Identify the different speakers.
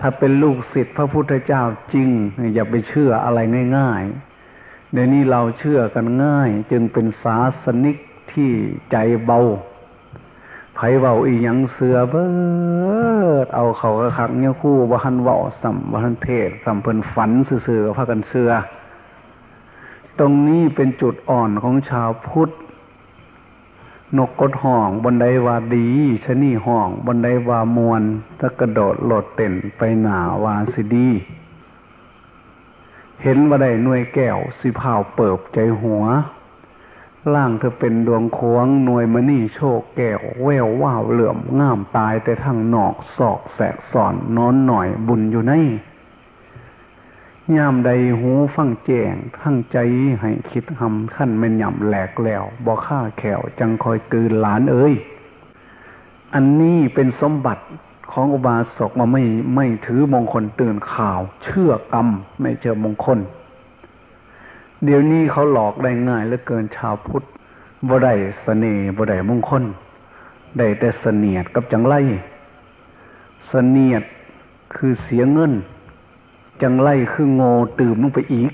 Speaker 1: ถ้าเป็นลูกศิษย์พระพุทธเจ้าจริง อย่าไปเชื่ออะไรง่ายๆเดี๋ยวนี้เราเชื่อกันง่าย จึงเป็นศาสนิกที่ใจเบาไผเบาอีหยังเสือเบิดเอาเขากระคักเนี่ยคู่บ่หันเว้าสัมบ่หันเทศสัมเพิ่นฝันซื่อพากันเสือตรงนี้เป็นจุดอ่อนของชาวพุทธ นกกดห่องบนไดว่าดีชะนี่ห่องบนไดว่ามวนถ้ากระโดดโลดเต้นไปหนาวาสิดี เห็นว่าได้หน่วยแก้วสิพาวเปิบใจหัว ล่างเธอเป็นดวงควงหน่วยมณีโชคแก้วแววว่าวเหลื่อมง่ามตายแต่ทั้งนอกศอกแสกสอนนอนหน่อยบุญอยู่ใน ยามใดหูฟังแจ้งทั้งใจให้คิดหำขั้นแม่นยำแหลกแล้วบ่ฆ่าแขวจังคอยกืนหลานเอ้ย อันนี้เป็นสมบัติของอุบาสกมาไม่ไม่ถือมงคลตื่นข่าว เชื่อกรรมไม่เชื่อมงคล เดี๋ยวนี้เขาหลอกได้ง่ายเหลือเกินชาวพุทธบ่ได้เสน่ห์บ่ได้มงคล ได้แต่เสนียดกับจังไรเสนียดคือเสียเงิน จังไรคือโง่ตื่มลงไปอีก